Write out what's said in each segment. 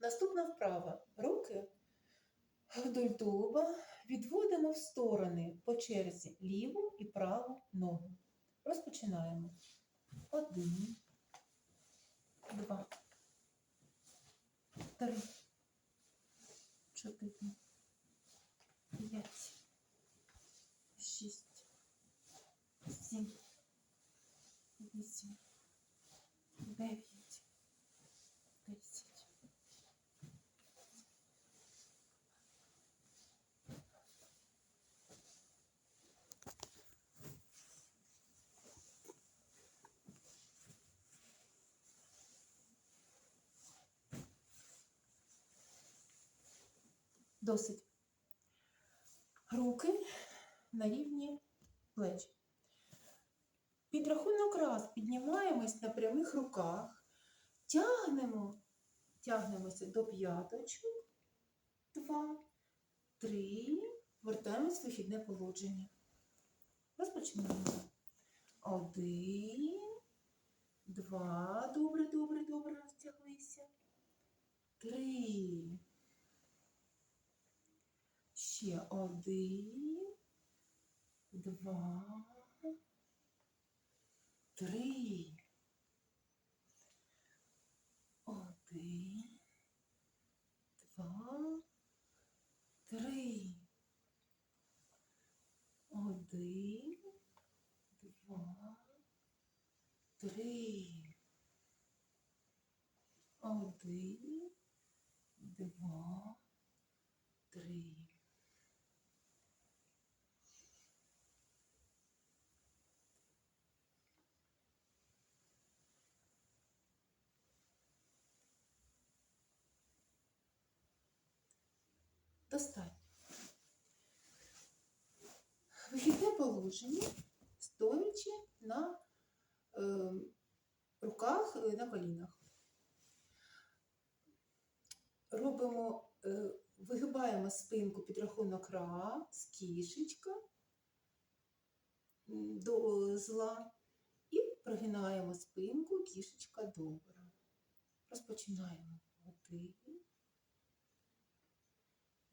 Наступна вправа. Руки вдоль тулуба відводимо в сторони по черзі ліву і праву ногу. Розпочинаємо. Один, два, три, чотири, п'ять, Досить. Руки на рівні плеч. Підрахунок раз піднімаємось на прямих руках, тягнемо, тягнемося до п'яточок. Два, три. Вертаємось в вихідне положення. Розпочинаємо. Один, два. Добре, добре, добре, розтяглися. Три. Ще один, два, три. Один, два, три. Один, два, три. Один, два, три. Достатньо. Вихідне положення, стоячи на е, руках, е, на колінах. Робимо, е, вигибаємо спинку під рахунок раз, кішечка до зла і прогинаємо спинку, кішечка добра. Розпочинаємо. Один,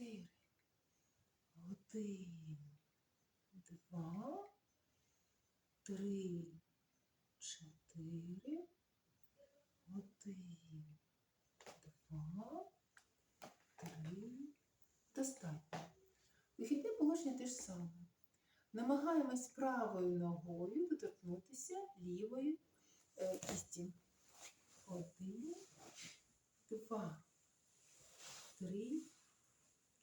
чотири. Один, два, три, чотири. Один, два, три. Достатньо. Вихідне положення те ж саме. Намагаємось правою ногою доторкнутися лівої е, кісті. Один, два, три,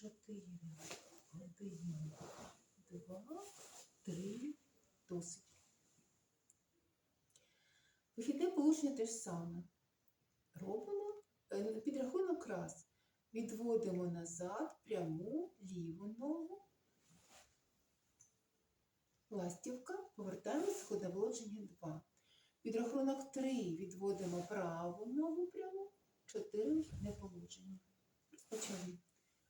чотири. Один, два, три, досить. Вихідне положення те ж саме. Робимо е, підрахунок раз. Відводимо назад пряму ліву ногу. Ластівка. Повертаємось сходне 2. Підрахунок 3. Відводимо праву ногу пряму. 4 вихідне положення.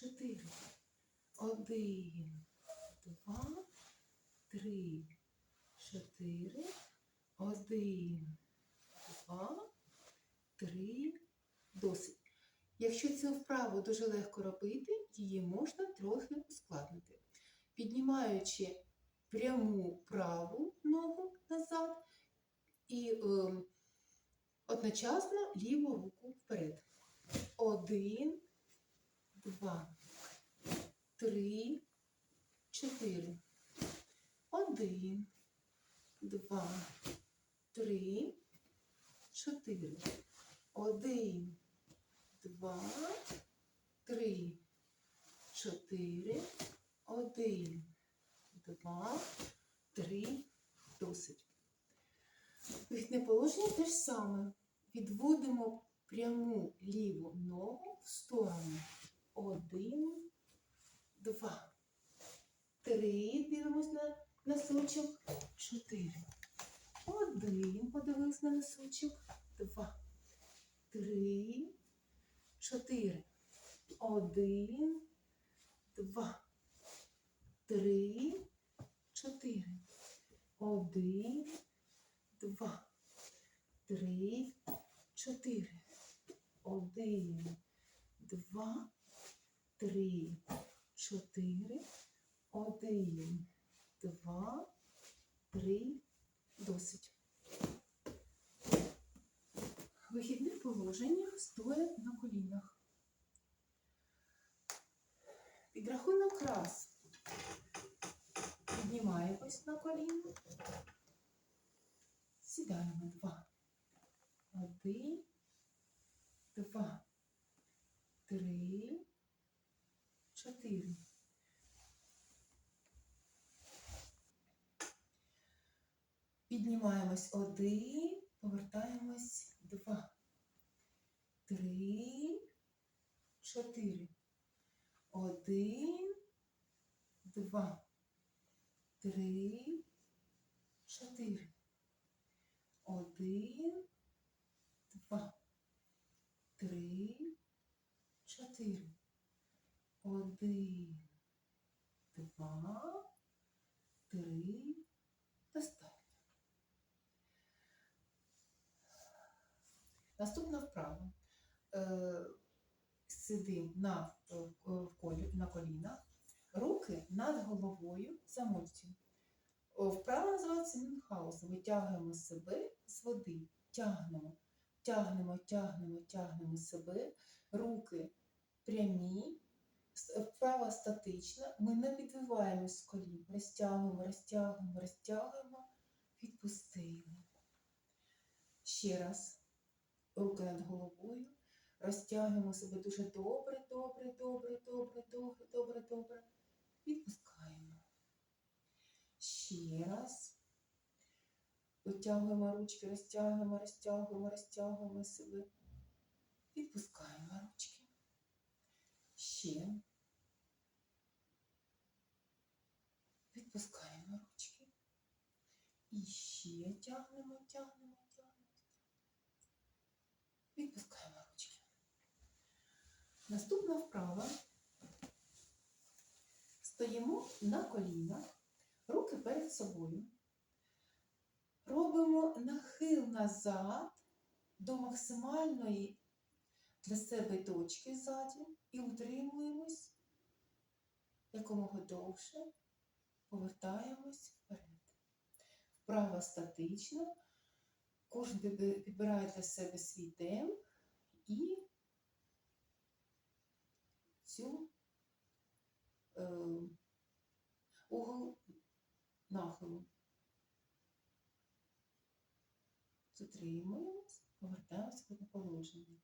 чотири. Один, два, три, чотири. Один, два, три. Досить. Якщо цю вправу дуже легко робити, її можна трохи ускладнити. Піднімаючи пряму праву ногу назад і е, одночасно ліву руку вперед. Один, два, три, чотири. Один, два, три, чотири. Один, два, три, чотири. Один, два, три. Досить. Вихідне положення те ж саме. Відводимо пряму ліву ногу в сторону. Один, два, три. Дивимось на носочок. Чотири. Один. Подивились на носочок. Два. Три. Чотири. Один. Два. Три. Чотири. Один. Два. Три. Чотири. Один. Два. Три. Чотири. Один. Два. Три. Досить. Вихідне положення стоять на колінах. Підрахунок раз. Піднімаємось на коліна. Сідаємо два. Один, два, три, чотири. Піднімаємось один, повертаємось два, три, чотири. Один, два, три, чотири. Один, два, три, чотири. Один, два, три. Достатньо. Наступна вправа. Е, Сидимо на, е, на колінах, руки над головою замочені. О, Вправа називається Мюнхгаузен. Витягуємо себе з води. Тягнемо, тягнемо, тягнемо, тягнемо себе. Руки прямі, вправа статична. Ми не відвиваємось з колін. Розтягуємо, розтягуємо, розтягуємо. Відпустили. Ще раз. Руки над головою. Розтягуємо себе дуже добре, добре, добре, добре, добре, добре, добре. Відпускаємо. Ще раз. Витягуємо ручки, розтягуємо, розтягуємо, розтягуємо себе. Відпускаємо ручки. Ще. Відпускаємо ручки. І ще тягнемо, тягнемо, тягнемо. Відпускаємо ручки. Наступна вправа. Стоїмо на колінах, руки перед собою. Робимо нахил назад до максимальної для себе точки ззаді і утримуємось якомога довше, повертаємось вперед. Вправа статична. Кожен підбирає для себе свій темп і цю е, угол нахилу. Затримуємось, повертаємося до положення.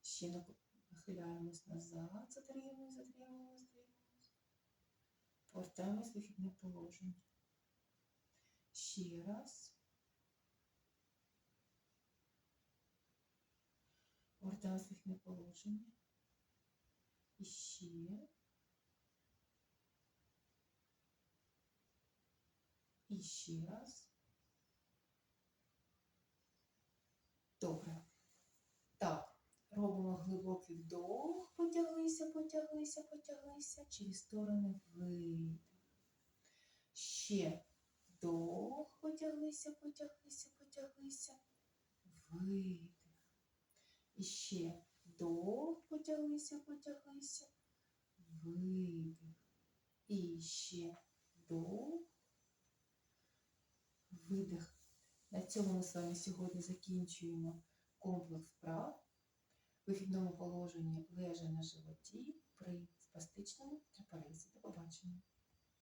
Ще нах- нахиляємось назад, затримуємось, затримуємось, затримуємось. Повертаємось в вихідне положення. Ще раз. Повертаємось в вихідне положення. І ще. І ще раз. Добре. Так, робимо глибокий вдох, потяглися, потяглися, потяглися, через сторони видих. Ще вдох, потяглися, потяглися, потяглися, видих. І ще вдох, потяглися, потяглися, видих. І ще вдох, видих. На цьому ми з вами сьогодні закінчуємо комплекс вправ в вихідному положенні лежа на животі при спастичному трапезі. До побачення.